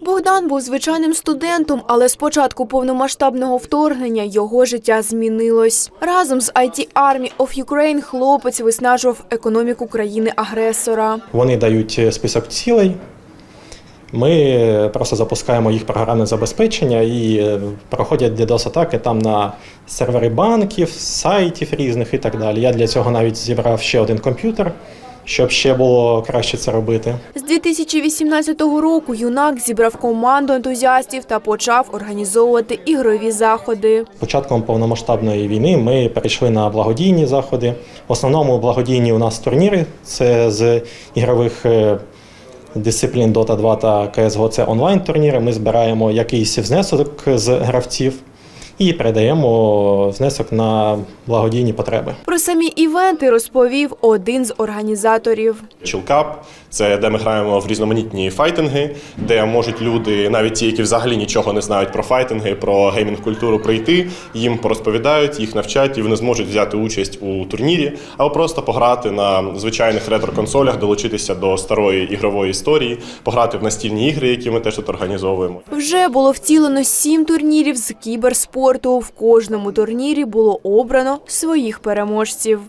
Богдан був звичайним студентом, але з початку повномасштабного вторгнення його життя змінилось. Разом з IT Army of Ukraine хлопець виснажував економіку країни-агресора. Вони дають е, список цілей. Ми просто запускаємо їх програмне забезпечення і е, проходять DDoS-атаки там на сервери банків, сайтів різних і так далі. Я для цього навіть зібрав ще один комп'ютер, щоб ще було краще це робити. З 2018 року юнак зібрав команду ентузіастів та почав організовувати ігрові заходи. Початком повномасштабної війни ми перейшли на благодійні заходи. В основному благодійні у нас турніри це з ігрових е, дисциплін Dota 2 та CSGO. Це онлайн турніри. Ми збираємо якийсь внесок з гравців і передаємо внесок на благодійні потреби. Про самі івенти розповів один з організаторів. Чілкап це де ми граємо в різноманітні файтинги, де можуть люди, навіть ті, які взагалі нічого не знають про файтинги, про геймінг-культуру, прийти, їм порозповідають, їх навчать, і вони зможуть взяти участь у турнірі, або просто пограти на звичайних ретро-консолях, долучитися до старої ігрової історії, пограти в настільні ігри, які ми теж тут організовуємо. Вже було втілено сім турнірів з кіберспорту. В кожному турнірі було обрано своїх переможців.